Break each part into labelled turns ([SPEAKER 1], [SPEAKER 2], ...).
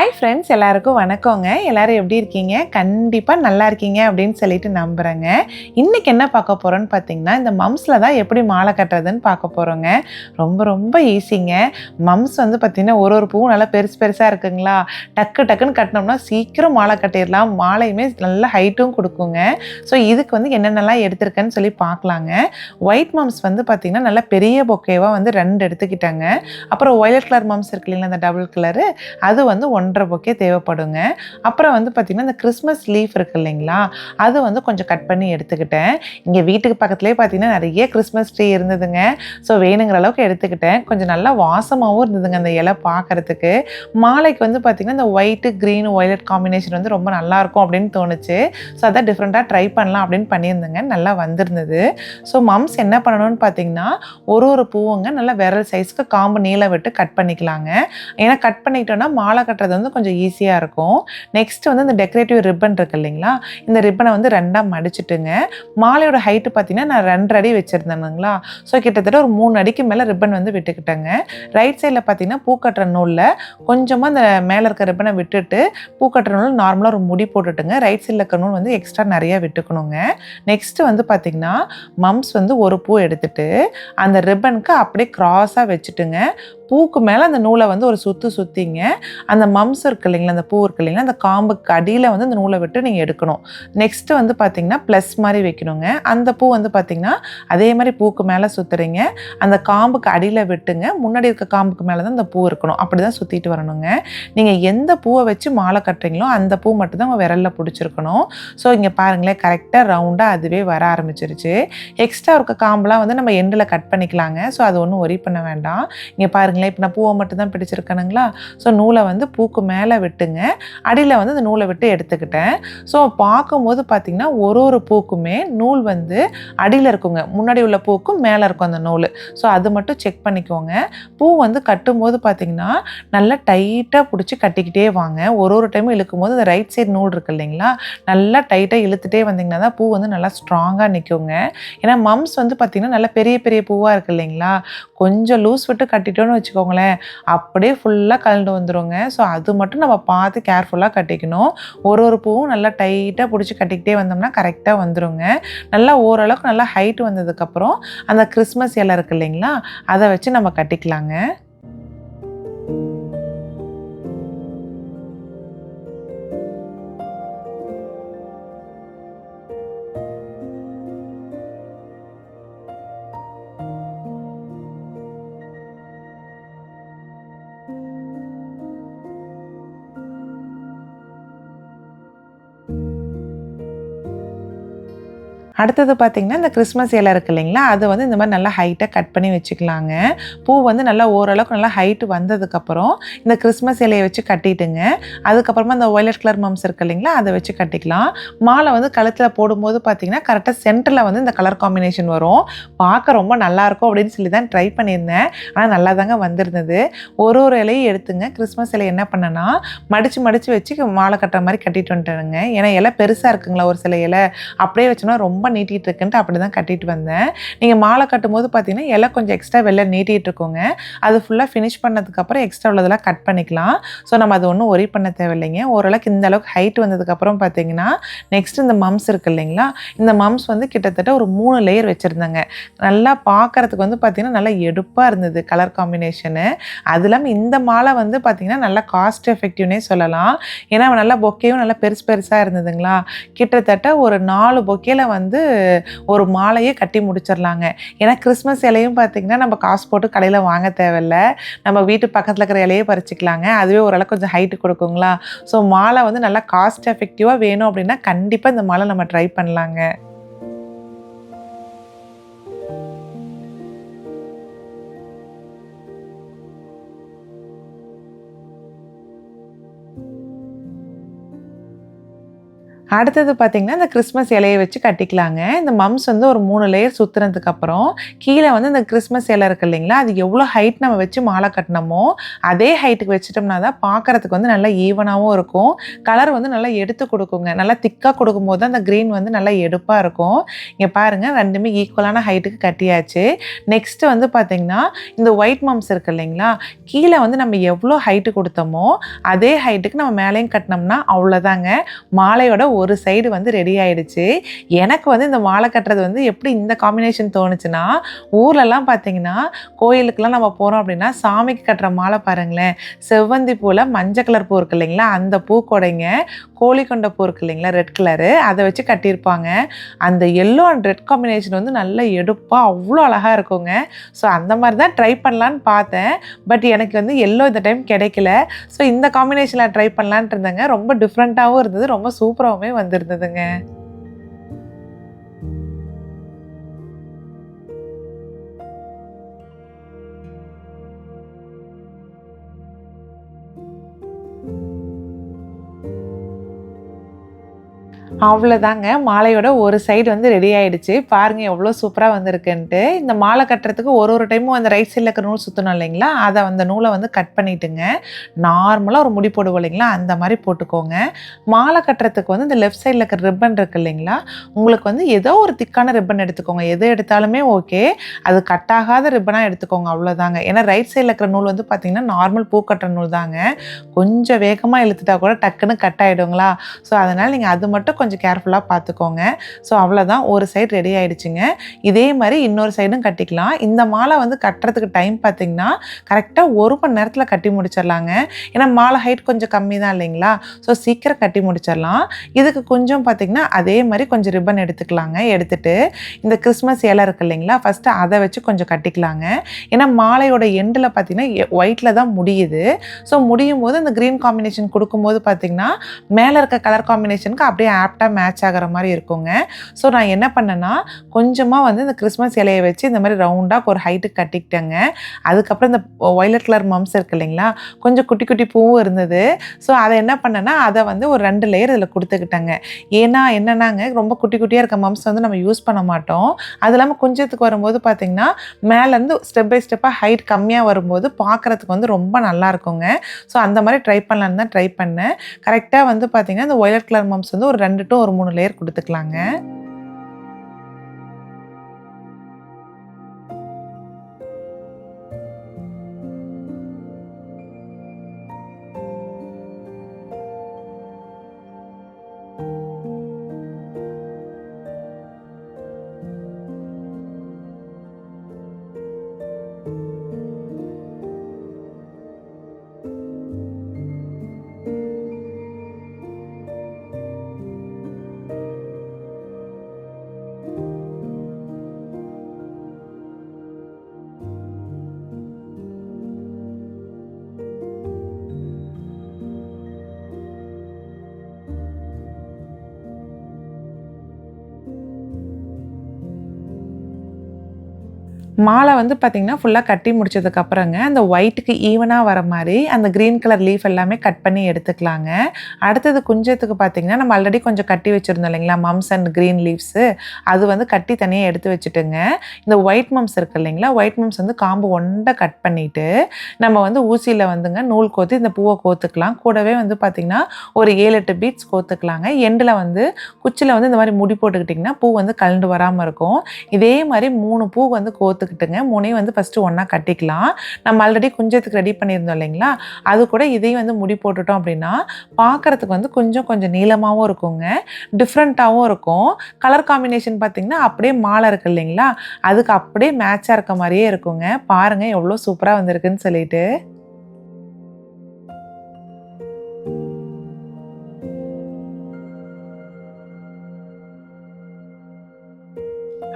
[SPEAKER 1] subscribe friends எல்லாருக்கும் வணக்கங்க. எல்லாரும் எப்படி இருக்கீங்க? கண்டிப்பாக நல்லா இருக்கீங்க அப்படின்னு சொல்லிட்டு நம்புகிறேங்க இன்றைக்கி என்ன பார்க்க போகிறோன்னு பார்த்தீங்கன்னா இந்த மம்ஸில் தான் எப்படி மாலை கட்டுறதுன்னு பார்க்க போகிறோங்க ரொம்ப ரொம்ப ஈஸிங்க மம்ஸ் வந்து பார்த்திங்கன்னா ஒரு ஒரு பூவும் நல்லா பெருசு பெருசாக இருக்குங்களா? டக்கு டக்குன்னு கட்டினோம்னா சீக்கிரம் மாலை கட்டிடலாம். மாலையுமே நல்ல ஹைட்டும் கொடுக்குங்க. ஸோ இதுக்கு வந்து என்னென்னலாம் எடுத்திருக்கேன்னு சொல்லி பார்க்கலாங்க. ஒயிட் மம்ஸ் வந்து பார்த்திங்கன்னா நல்லா பெரிய பொக்கேவாக வந்து ரெண்டு எடுத்துக்கிட்டாங்க. அப்புறம் ஒயலட் கலர் மம்ஸ் இருக்கு இல்லைங்களா அந்த டபுள் கலரு அது வந்து ஒன்றரை பொக்கே தேவைப்படுங்க. அப்புறம் வந்து பார்த்திங்கன்னா இந்த கிறிஸ்மஸ் லீஃப் இருக்கு இல்லைங்களா? அது வந்து கொஞ்சம் கட் பண்ணி எடுத்துக்கிட்டேன். இங்கே வீட்டுக்கு பக்கத்துலேயே பார்த்தீங்கன்னா நிறைய கிறிஸ்மஸ் ட்ரீ இருந்ததுங்க. ஸோ வேணுங்கிற அளவுக்கு எடுத்துக்கிட்டேன். கொஞ்சம் நல்லா வாசமாகவும் இருந்ததுங்க அந்த இலை பார்க்கறதுக்கு மாலைக்கு வந்து பார்த்திங்கன்னா இந்த ஒயிட்டு க்ரீன் ஒயலட் காம்பினேஷன் வந்து ரொம்ப நல்லாயிருக்கும் அப்படின்னு தோணுச்சு. ஸோ அதான் டிஃப்ரெண்ட்டாக ட்ரை பண்ணலாம் அப்படின்னு பண்ணியிருந்தேங்க. நல்லா வந்திருந்தது. ஸோ மம்ஸ் என்ன பண்ணணும்னு பார்த்தீங்கன்னா ஒரு ஒரு பூவுங்க நல்லா விரல் சைஸ்க்கு காம்பு நீளம் விட்டு கட் பண்ணிக்கலாங்க. ஏன்னா கட் பண்ணிக்கிட்டோன்னா மாலை கட்டுறது வந்து கொஞ்சம் கொஞ்சம் ஈஸியாக இருக்கும். நெக்ஸ்ட் வந்து இந்த டெக்கரேட்டிவ் ரிப்பன் இருக்கு இல்லைங்களா? இந்த ரிப்பனை வந்து ரெண்டாக மடிச்சிட்டுங்க. மாலையோட ஹைட்டு பார்த்தீங்கன்னா நான் ரெண்டரை அடி வச்சுருந்தேனுங்களா ஸோ கிட்டத்தட்ட ஒரு மூணு அடிக்கு மேலே ரிப்பன் வந்து விட்டுக்கிட்டேங்க. ரைட் சைடில் பார்த்தீங்கன்னா பூக்கட்டுற நூலில் கொஞ்சமாக அந்த மேலே இருக்க ரிப்பனை விட்டுட்டு பூக்கட்டுற நூல் நார்மலாக ஒரு முடி போட்டுட்டுங்க. ரைட் சைடில் இருக்க நூல் வந்து எக்ஸ்ட்ரா நிறையா விட்டுக்கணுங்க. நெக்ஸ்ட்டு வந்து பார்த்திங்கன்னா மம்ஸ் வந்து ஒரு பூ எடுத்துட்டு அந்த ரிப்பனுக்கு அப்படியே க்ராஸாக வச்சுட்டுங்க. பூக்கு மேலே அந்த நூலை வந்து ஒரு சுற்று சுற்றிங்க அந்த மம்ஸ் இருக்கு இல்லைங்களா அந்த பூ இருக்கு இல்லைங்களா அந்த காம்புக்கு அடியில் வந்து அந்த நூலை விட்டு நீங்கள் எடுக்கணும். நெக்ஸ்ட்டு வந்து பார்த்தீங்கன்னா ப்ளஸ் மாதிரி வைக்கணுங்க. அந்த பூ வந்து பார்த்தீங்கன்னா அதே மாதிரி பூக்கு மேலே சுற்றுறீங்க அந்த காம்புக்கு அடியில் விட்டுங்க. முன்னாடி இருக்க காம்புக்கு மேலே தான் அந்த பூ இருக்கணும். அப்படி தான் சுற்றிட்டு வரணுங்க. நீங்கள் எந்த பூவை வச்சு மாலை கட்டுறீங்களோ அந்த பூ மட்டும் தான் உங்கள் விரலில் பிடிச்சிருக்கணும். ஸோ இங்கே பாருங்களேன் கரெக்டாக ரவுண்டாக அதுவே வர ஆரம்பிச்சிருச்சு. எக்ஸ்ட்ரா இருக்க காம்பெலாம் வந்து நம்ம எண்டில் கட் பண்ணிக்கலாங்க. ஸோ அது ஒன்றும் ஒரி பண்ண வேண்டாம். இங்கே பாருங்களேன். இப்போ நான் பூவை மட்டும்தான் பிடிச்சிருக்கணுங்களா ஸோ நூலை வந்து பூக்கு மேலே விட்டுங்க. அடியில் வந்து அந்த நூலை விட்டு எடுத்துக்கிட்டேன். ஸோ பார்க்கும்போது பார்த்திங்கன்னா ஒரு ஒரு பூக்குமே நூல் வந்து அடியில் இருக்குங்க. முன்னாடி உள்ள பூக்கும் மேலே இருக்கும் அந்த நூல். ஸோ அது மட்டும் செக் பண்ணிக்கோங்க. பூ வந்து கட்டும்போது பார்த்திங்கன்னா நல்லா டைட்டாக பிடிச்சி கட்டிக்கிட்டே வாங்க. ஒரு ஒரு டைமும் இழுக்கும் போது அந்த ரைட் சைடு நூல் இருக்கு இல்லைங்களா? நல்லா டைட்டாக இழுத்துட்டே வந்தீங்கன்னா தான் பூ வந்து நல்லா ஸ்ட்ராங்காக நிற்குங்க ஏன்னா மம்ஸ் வந்து பார்த்திங்கன்னா நல்லா பெரிய பெரிய பூவாக இருக்கு இல்லைங்களா? கொஞ்சம் லூஸ் விட்டு கட்டிட்டோன்னு வச்சு வச்சுக்கோங்களேன். அப்படியே ஃபுல்லாக கலந்து வந்துருங்க. ஸோ அது மட்டும் நம்ம பார்த்து கேர்ஃபுல்லாக கட்டிக்கணும். ஒரு ஒரு பூவும் நல்லா டைட்டாக பிடிச்சி கட்டிக்கிட்டே வந்தோம்னா கரெக்டாக வந்துருங்க. நல்லா ஓரளவுக்கு நல்லா ஹைட் வந்ததுக்கப்புறம் அந்த கிறிஸ்மஸ் இலை இருக்கு இல்லைங்களா அதை வச்சு நம்ம கட்டிக்கலாங்க. அடுத்தது பார்த்திங்கன்னா இந்த கிறிஸ்மஸ் இலை இருக்கு இல்லைங்களா? அது வந்து இந்த மாதிரி நல்லா ஹைட்டாக கட் பண்ணி வச்சுக்கலாங்க. பூ வந்து நல்லா ஓரளவுக்கு நல்லா ஹைட்டு வந்ததுக்கப்புறம் இந்த கிறிஸ்மஸ் இலையை வச்சு கட்டிட்டுங்க. அதுக்கப்புறமா இந்த ஒயலட் கலர் மம்ஸ் இருக்கு இல்லைங்களா? அதை வச்சு கட்டிக்கலாம். மாலை வந்து கழுத்தில் போடும்போது பார்த்திங்கன்னா கரெக்டாக சென்டரில் வந்து இந்த கலர் காம்பினேஷன் வரும். பார்க்க ரொம்ப நல்லாயிருக்கும் அப்படின்னு சொல்லி தான் ட்ரை பண்ணியிருந்தேன். ஆனால் நல்லா தாங்க வந்திருந்தது. ஒரு ஒரு இலையும் எடுத்துங்க. கிறிஸ்மஸ் இலை என்ன பண்ணேன்னா மடித்து மடித்து வச்சு மாலை கட்டுற மாதிரி கட்டிட்டு வந்துட்டேனுங்க. ஏன்னா இலை பெருசாக இருக்குங்களா? ஒரு சில இலை. அப்படியே வச்சோன்னா ரொம்ப நீட்டிகிட்டு இருக்குன்ட்டு அப்படி தான் கட்டிட்டு வந்தேன். நீங்கள் மாலை கட்டும் போது பார்த்தீங்கன்னா இலை கொஞ்சம் எக்ஸ்ட்ரா வெளில நீட்டிகிட்டு இருக்கோங்க அது ஃபுல்லாக ஃபினிஷ் பண்ணதுக்கப்புறம் எக்ஸ்ட்ரா உள்ளதெல்லாம் கட் பண்ணிக்கலாம். ஸோ நம்ம அது ஒன்றும் ஒரி பண்ண தேவையில்லைங்க. ஓரளவுக்கு இந்த அளவுக்கு ஹைட் வந்ததுக்கப்புறம் பார்த்தீங்கன்னா நெக்ஸ்ட் இந்த மம்ஸ் இருக்கு இல்லைங்களா? இந்த மம்ஸ் வந்து கிட்டத்தட்ட ஒரு மூணு லேயர் வச்சுருந்தாங்க. நல்லா பார்க்கறதுக்கு வந்து பார்த்திங்கன்னா நல்லா எடுப்பாக இருந்தது கலர் காம்பினேஷனு அது இல்லாமல் இந்த மாலை வந்து பார்த்திங்கன்னா நல்லா காஸ்ட் எஃபெக்டிவ்னே சொல்லலாம். ஏன்னா நல்லா பொக்கேவும் நல்லா பெருசு பெருசாக இருந்ததுங்களா? கிட்டத்தட்ட ஒரு நாலு பொக்கேல வந்து ஒரு மாலையே கட்டி முடிச்சிடலாங்க. ஏன்னா கிறிஸ்மஸ் இலையும் பார்த்திங்கன்னா நம்ம காசு போட்டு கடையில் வாங்க தேவையில்ல. நம்ம வீட்டு பக்கத்தில் இருக்கிற இலையே பறிச்சிக்கலாங்க. அதுவே ஓரளவுக்கு கொஞ்சம் ஹைட்டு கொடுக்குங்களா? ஸோ மாலை வந்து நல்லா காஸ்ட் எஃபெக்டிவாக வேணும் அப்படின்னா கண்டிப்பாக இந்த மாலை நம்ம ட்ரை பண்ணலாங்க. அடுத்தது பார்த்திங்கன்னா இந்த கிறிஸ்மஸ் இலையை வச்சு கட்டிக்கலாங்க. இந்த மம்ஸ் வந்து ஒரு மூணு லேயர் சுற்றுனதுக்கு அப்புறம் கீழே வந்து இந்த கிறிஸ்மஸ் இலை இருக்கு இல்லைங்களா அது எவ்வளோ ஹைட் நம்ம வச்சு மாலை கட்டினோமோ அதே ஹைட்டுக்கு வச்சுட்டோம்னா தான் பார்க்கறதுக்கு வந்து நல்லா ஈவனாகவும் இருக்கும். கலர் வந்து நல்லா எடுத்து கொடுக்குங்க. நல்லா திக்காக கொடுக்கும்போது அந்த க்ரீன் வந்து நல்லா எடுப்பாக இருக்கும். இங்கே பாருங்கள் ரெண்டுமே ஈக்குவலான ஹைட்டுக்கு கட்டியாச்சு. நெக்ஸ்ட் வந்து பார்த்திங்கன்னா இந்த ஒயிட் மம்ஸ் இருக்கு இல்லைங்களா கீழே வந்து நம்ம எவ்வளோ ஹைட்டு கொடுத்தோமோ அதே ஹைட்டுக்கு நம்ம மேலேயும் கட்டினோம்னா அவ்வளோதாங்க மாலையோட ஒரு சைடு வந்து ரெடி ஆயிடுச்சு. எனக்கு வந்து இந்த மாலை கட்டுறது வந்து எப்படி இந்த காம்பினேஷன் தோணுச்சுன்னா ஊர்லலாம் பார்த்தீங்கன்னா கோயிலுக்கெல்லாம் நம்ம போகிறோம் அப்படின்னா சாமிக்கு கட்டுற மாலை பாருங்களேன். செவ்வந்தி பூவில் மஞ்சள் கலர் பூ இருக்கு இல்லைங்களா? அந்த பூ கொடைங்க. கோழி கொண்ட பூ இருக்கு இல்லைங்களா ரெட் கலரு அதை வச்சு கட்டியிருப்பாங்க. அந்த எல்லோ அண்ட் ரெட் காம்பினேஷன் வந்து நல்ல எடுப்பாக அவ்வளோ அழகாக இருக்குங்க. ஸோ அந்த மாதிரி தான் ட்ரை பண்ணலான்னு பார்த்தேன். பட் எனக்கு வந்து எல்லோ இந்த டைம் கிடைக்கல. ஸோ இந்த காம்பினேஷனில் ட்ரை பண்ணலான்ட்டு இருந்தேங்க. ரொம்ப டிஃப்ரெண்ட்டாகவும் இருந்தது. ரொம்ப சூப்பராகவுமே வந்திருந்ததுங்க. அவ்வளோதாங்க மாலையோட ஒரு சைடு வந்து ரெடி ஆகிடுச்சு பாருங்கள் எவ்வளோ சூப்பராக வந்திருக்குன்ட்டு. இந்த மாலை கட்டுறதுக்கு ஒரு ஒரு டைமும் அந்த ரைட் சைடில் இருக்கிற நூல் சுற்றணும் இல்லைங்களா? அதை அந்த நூலை வந்து கட் பண்ணிட்டுங்க. நார்மலாக ஒரு முடி போடுவோம் இல்லைங்களா? அந்த மாதிரி போட்டுக்கோங்க. மாலை கட்டுறதுக்கு வந்து இந்த லெஃப்ட் சைடில் இருக்கிற ரிப்பன் இருக்கு இல்லைங்களா? உங்களுக்கு வந்து ஏதோ ஒரு திக்கான ரிப்பன் எடுத்துக்கோங்க. எது எடுத்தாலுமே ஓகே அது கட் ஆகாத ரிப்பனாக எடுத்துக்கோங்க. அவ்வளோதாங்க ஏன்னா ரைட் சைடில் இருக்கிற நூல் வந்து பார்த்தீங்கன்னா நார்மல் பூ கட்டுற நூல் தாங்க கொஞ்சம் வேகமாக இழுத்துட்டா கூட டக்குன்னு கட் ஆகிடுங்களா ஸோ அதனால் நீங்கள் அது மட்டும் கொஞ்சம் கொஞ்சம் கேர்ஃபுல்லாக பார்த்துக்கோங்க ஸோ அவ்வளோதான் ஒரு சைடு ரெடி ஆகிடுச்சிங்க இதே மாதிரி இன்னொரு சைடும் கட்டிக்கலாம். இந்த மாலை வந்து கட்டுறதுக்கு டைம் பார்த்தீங்கன்னா கரெக்டாக ஒரு மணி நேரத்தில் கட்டி முடிச்சிடலாங்க. ஏன்னா மாலை ஹைட் கொஞ்சம் கம்மி தான் இல்லைங்களா? ஸோ சீக்கிரம் கட்டி முடிச்சிடலாம். இதுக்கு கொஞ்சம் பார்த்தீங்கன்னா அதே மாதிரி கொஞ்சம் ரிப்பன் எடுத்துக்கலாங்க. எடுத்துகிட்டு இந்த கிறிஸ்மஸ் இலை இருக்கு இல்லைங்களா? ஃபஸ்ட்டு அதை வச்சு கொஞ்சம் கட்டிக்கலாங்க. ஏன்னா மாலையோட எண்டில் பார்த்தீங்கன்னா ஒயிட்டில் தான் முடியுது. ஸோ முடியும் போது அந்த க்ரீன் காம்பினேஷன் கொடுக்கும்போது பார்த்தீங்கன்னா மேலே இருக்க கலர் காம்பினேஷனுக்கு அப்படியே கரெக்டாக மேட்ச் ஆகிற மாதிரி இருக்குங்க. ஸோ நான் என்ன பண்ணேன்னா கொஞ்சமாக வந்து இந்த கிறிஸ்மஸ் இலையை வச்சு இந்த மாதிரி ரவுண்டாக ஒரு ஹைட்டுக்கு கட்டிக்கிட்டேங்க. அதுக்கப்புறம் இந்த ஒய்லட் கலர் மம்ஸ் இருக்கு இல்லைங்களா கொஞ்சம் குட்டி குட்டி பூவும் இருந்தது. ஸோ அதை என்ன பண்ணேன்னா அதை வந்து ஒரு ரெண்டு லேயர் இதில் கொடுத்துக்கிட்டேங்க. ஏன்னா என்னன்னாங்க ரொம்ப குட்டி குட்டியாக இருக்க மம்ஸ் வந்து நம்ம யூஸ் பண்ண மாட்டோம். அது இல்லாமல் குஞ்சத்துக்கு வரும்போது பார்த்திங்கன்னா மேலேருந்து ஸ்டெப் பை ஸ்டெப்பாக ஹைட் கம்மியாக வரும்போது பார்க்குறதுக்கு வந்து ரொம்ப நல்லா இருக்குங்க. ஸோ அந்த மாதிரி ட்ரை பண்ணலான்னு தான் ட்ரை பண்ணேன். கரெக்டாக வந்து பார்த்திங்கன்னா இந்த ஒயலட் கலர் மம்ஸ் வந்து ஒரு ரெண்டு மட்டும் ஒரு மூணு லேயர் கொடுத்துக்கலாங்க. மாலை வந்து பார்த்திங்கன்னா ஃபுல்லாக கட்டி முடிச்சதுக்கப்புறங்க அந்த ஒயிட்டுக்கு ஈவனாக வர மாதிரி அந்த க்ரீன் கலர் லீஃப் எல்லாமே கட் பண்ணி எடுத்துக்கலாங்க. அடுத்தது குஞ்சத்துக்கு பார்த்திங்கன்னா நம்ம ஆல்ரெடி கொஞ்சம் கட்டி வச்சுருந்தோம் இல்லைங்களா? மம்ஸ் அண்ட் க்ரீன் லீவ்ஸு அது வந்து கட்டி தனியாக எடுத்து வச்சுட்டுங்க. இந்த ஒயிட் மம்ஸ் இருக்கு இல்லைங்களா? ஒயிட் மம்ஸ் வந்து காம்பு ஒண்டை கட் பண்ணிவிட்டு நம்ம வந்து ஊசியில் வந்துங்க நூல் கோத்து இந்த பூவை கோத்துக்கலாம். கூடவே வந்து பார்த்திங்கன்னா ஒரு ஏழு எட்டு பீட்ஸ் கோத்துக்கலாங்க. எண்டில் வந்து குச்சியில் வந்து இந்த மாதிரி முடி போட்டுக்கிட்டிங்கன்னா பூ வந்து கலண்டு வராமல் இருக்கும். இதே மாதிரி மூணு பூ வந்து கோத்துக்கிட்டுங்க மூணையும் வந்து ஃபஸ்ட்டு ஒன்றா கட்டிக்கலாம். நம்ம ஆல்ரெடி குஞ்சத்துக்கு ரெடி பண்ணியிருந்தோம் இல்லைங்களா? அது கூட இதையும் வந்து முடி போட்டுட்டோம் அப்படின்னா பார்க்குறதுக்கு வந்து கொஞ்சம் கொஞ்சம் நீளமாகவும் இருக்குங்க. டிஃப்ரெண்ட்டாகவும் இருக்கும். கலர் காம்பினேஷன் பார்த்திங்கன்னா அப்படியே மாலை இருக்குது இல்லைங்களா? அதுக்கு அப்படியே மேட்சாக இருக்க மாதிரியே இருக்குங்க. பாருங்கள் எவ்வளோ சூப்பராக வந்திருக்குன்னு சொல்லிட்டு.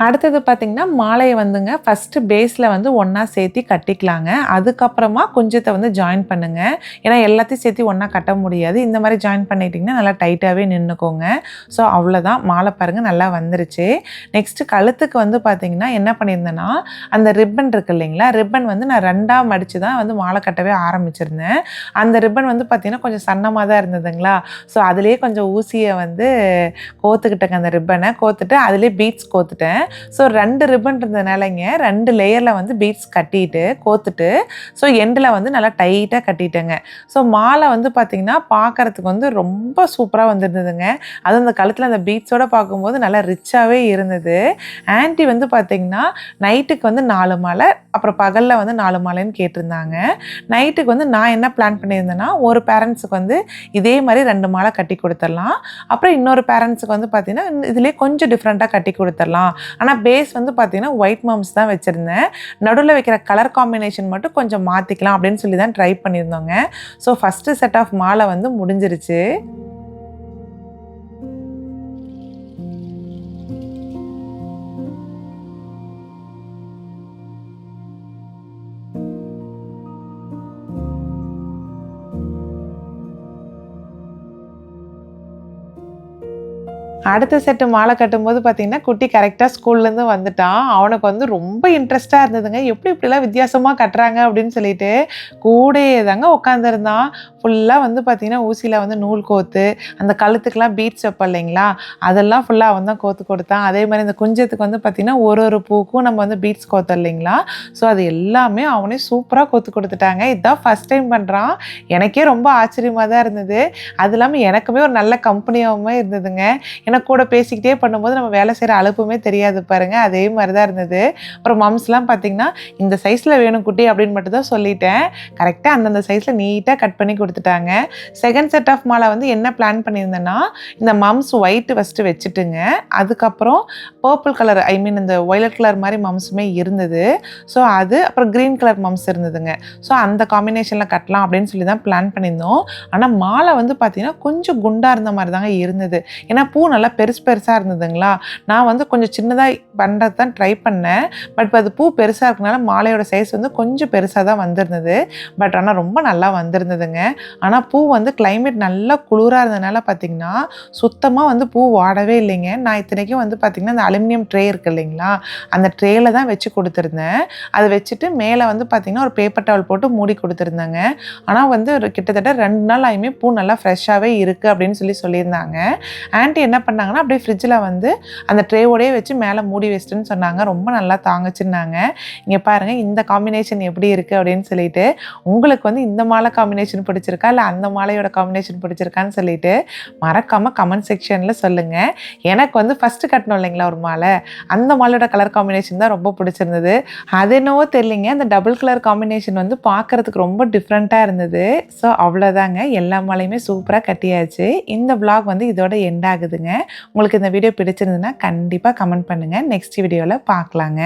[SPEAKER 1] அடுத்தது பார்த்திங்கன்னா மாலையை வந்துங்க ஃபஸ்ட்டு பேஸில் வந்து ஒன்றா சேர்த்து கட்டிக்கலாங்க. அதுக்கப்புறமா கொஞ்சத்தை வந்து ஜாயின் பண்ணுங்கள் ஏன்னா எல்லாத்தையும் சேர்த்து ஒன்றா கட்ட முடியாது. இந்த மாதிரி ஜாயின் பண்ணிட்டிங்கன்னா நல்லா டைட்டாகவே நின்றுக்கோங்க ஸோ அவ்வளோதான் மாலை பாருங்கள் நல்லா வந்துருச்சு. நெக்ஸ்ட்டு கழுத்துக்கு வந்து பார்த்திங்கன்னா என்ன பண்ணியிருந்தேன்னா அந்த ரிப்பன் இருக்கு இல்லைங்களா? ரிப்பன் வந்து நான் ரெண்டாக மடித்து தான் வந்து மாலை கட்டவே ஆரம்பிச்சிருந்தேன். அந்த ரிப்பன் வந்து பார்த்திங்கன்னா கொஞ்சம் சன்னமாக தான் இருந்ததுங்களா? ஸோ அதுலேயே கொஞ்சம் ஊசியை வந்து கோத்துக்கிட்டேங்க அந்த ரிப்பனை கோத்துட்டு அதுலேயே பீட்ஸ் கோத்துட்டேன். ஸோ ரெண்டு ரிப்பன் இருந்ததுனாலங்க ரெண்டு லேயரில் வந்து பீட்ஸ் கட்டிட்டு கோத்துட்டு ஸோ எண்டில் வந்து நல்லா டைட்டாக கட்டிட்டேங்க. ஸோ மாலை வந்து பார்த்திங்கன்னா பார்க்குறதுக்கு வந்து ரொம்ப சூப்பராக வந்துருந்ததுங்க. அதுவும் அந்த கழுத்தில் அந்த பீட்ஸோடு பார்க்கும்போது நல்லா ரிச்சாகவே இருந்தது. ஆன்ட்டி வந்து பார்த்திங்கன்னா நைட்டுக்கு வந்து நாலு மாலை அப்புறம் பகலில் வந்து நாலு மாலைன்னு கேட்டிருந்தாங்க. நைட்டுக்கு வந்து நான் என்ன பிளான் பண்ணியிருந்தேன்னா ஒரு பேரண்ட்ஸுக்கு வந்து இதே மாதிரி ரெண்டு மாலை கட்டி கொடுத்துடலாம். அப்புறம் இன்னொரு பேரண்ட்ஸுக்கு வந்து பார்த்திங்கன்னா இதுலேயே கொஞ்சம் டிஃப்ரெண்ட்டாக கட்டி கொடுத்துடலாம். ஆனால் பேஸ் வந்து பார்த்தீங்கன்னா ஒயிட் மம்ஸ் தான் வச்சுருந்தேன். நடுவில் வைக்கிற கலர் காம்பினேஷன் மட்டும் கொஞ்சம் மாற்றிக்கலாம் அப்படின்னு சொல்லி தான் ட்ரை பண்ணியிருந்தோங்க. ஸோ ஃபஸ்ட்டு செட் ஆஃப் மாலை வந்து முடிஞ்சிருச்சு. அடுத்த செட்டு மாலை கட்டும்போது பார்த்தீங்கன்னா குட்டி கரெக்டாக ஸ்கூல்லேருந்து வந்துட்டான் அவனுக்கு வந்து ரொம்ப இன்ட்ரெஸ்ட்டாக இருந்ததுங்க. எப்படி இப்படிலாம் வித்தியாசமாக கட்டுறாங்க அப்படின்னு சொல்லிட்டு கூடையே தாங்க உட்காந்துருந்தான் ஃபுல்லாக வந்து பார்த்திங்கன்னா ஊசியில் வந்து நூல் கோத்து அந்த கழுத்துக்கெலாம் பீட்ஸ் வைப்போம் இல்லைங்களா? அதெல்லாம் ஃபுல்லாக அவன் தான் கோத்து கொடுத்தான். அதே மாதிரி இந்த குஞ்சத்துக்கு வந்து பார்த்திங்கன்னா ஒரு ஒரு பூக்கும் நம்ம வந்து பீட்ஸ் கோத்தோம் இல்லைங்களா? ஸோ அது எல்லாமே அவனே சூப்பராக கோத்து கொடுத்துட்டாங்க. இதுதான் ஃபஸ்ட் டைம் பண்ணுறான் எனக்கே ரொம்ப ஆச்சரியமாக தான் இருந்தது. அது இல்லாமல் எனக்குமே ஒரு நல்ல கம்பெனியாகவுமே இருந்ததுங்க. எனக்கு கூட பேசிக்கிட்டே பண்ணும்போது நம்ம வேலை செய்கிற அழுப்புமே தெரியாது பாருங்கள் அதே மாதிரி தான் இருந்தது. அப்புறம் மம்ஸ்லாம் பார்த்தீங்கன்னா இந்த சைஸில் வேணும் குட்டி அப்படின்னு மட்டும் தான் சொல்லிட்டேன் கரெக்டாக அந்தந்த சைஸில் நீட்டாக கட் பண்ணி கொடுத்துட்டாங்க. செகண்ட் செட் ஆஃப் மாலை வந்து என்ன பிளான் பண்ணியிருந்தேன்னா இந்த மம்ஸ் ஒயிட் ஃபஸ்ட்டு வச்சுட்டுங்க. அதுக்கப்புறம் பர்பிள் கலர் ஐ மீன் இந்த ஒயலட் கலர் மாதிரி மம்ஸுமே இருந்தது. ஸோ அது அப்புறம் க்ரீன் கலர் மம்ஸ் இருந்ததுங்க. ஸோ அந்த காம்பினேஷனில் கட்டலாம் அப்படின்னு சொல்லி தான் பிளான் பண்ணியிருந்தோம். ஆனால் மாலை வந்து பார்த்திங்கன்னா கொஞ்சம் குண்டாக இருந்த மாதிரி தாங்க இருந்தது. ஏன்னா பூ நல்லா நல்லா பெருசு பெருசாக இருந்ததுங்களா? நான் வந்து கொஞ்சம் சின்னதாக பண்ணுறது தான் ட்ரை பண்ணேன். பட் இப்போ அது பூ பெருசாக இருக்கனால மாலையோட சைஸ் வந்து கொஞ்சம் பெருசாக தான் வந்திருந்தது. பட் ஆனால் ரொம்ப நல்லா வந்திருந்ததுங்க. ஆனால் பூ வந்து கிளைமேட் நல்லா குளிராக இருந்ததுனால பார்த்திங்கன்னா சுத்தமாக வந்து பூ வாடவே இல்லைங்க. நான் இத்தனைக்கும் வந்து பார்த்திங்கன்னா அந்த அலுமினியம் ட்ரே இருக்குது இல்லைங்களா? அந்த ட்ரேயில் தான் வச்சு கொடுத்துருந்தேன். அதை வச்சுட்டு மேலே வந்து பார்த்திங்கன்னா ஒரு பேப்பர் டவல் போட்டு மூடி கொடுத்துருந்தாங்க. ஆனால் வந்து ஒரு கிட்டத்தட்ட ரெண்டு நாள் ஆயுமே பூ நல்லா ஃப்ரெஷ்ஷாகவே இருக்குது அப்படின்னு சொல்லி சொல்லியிருந்தாங்க. ஆன்ட்டி என்ன பண்ண பண்ணாங்கன்னா அப்படியே ஃப்ரிட்ஜில் வந்து அந்த ட்ரேவோடயே வச்சு மேலே மூடி வச்சிட்டுன்னு சொன்னாங்க. ரொம்ப நல்லா தாங்கச்சுன்னாங்க. இங்கே பாருங்கள் இந்த காம்பினேஷன் எப்படி இருக்குது அப்படின்னு சொல்லிட்டு உங்களுக்கு வந்து இந்த மாலை காம்பினேஷன் பிடிச்சிருக்கா? இல்லை அந்த மாலையோட காம்பினேஷன் பிடிச்சிருக்கான்னு சொல்லிட்டு மறக்காமல் கமெண்ட் செக்ஷனில் சொல்லுங்கள் எனக்கு வந்து ஃபஸ்ட்டு கட்டணும் இல்லைங்களா ஒரு மாலை? அந்த மாலையோட கலர் காம்பினேஷன் தான் ரொம்ப பிடிச்சிருந்தது. அது என்னவோ தெரியலிங்க. அந்த டபுள் கலர் காம்பினேஷன் வந்து பார்க்குறதுக்கு ரொம்ப டிஃப்ரெண்ட்டாக இருந்தது. ஸோ அவ்வளோதாங்க எல்லா மாலையுமே சூப்பராக கட்டியாச்சு. இந்த விளாக் வந்து இதோட எண்ட் ஆகுதுங்க. உங்களுக்கு இந்த வீடியோ பிடிச்சிருந்ததுன்னா கண்டிப்பாக கமெண்ட் பண்ணுங்கள் நெக்ஸ்ட் வீடியோவில் பார்க்கலாங்க.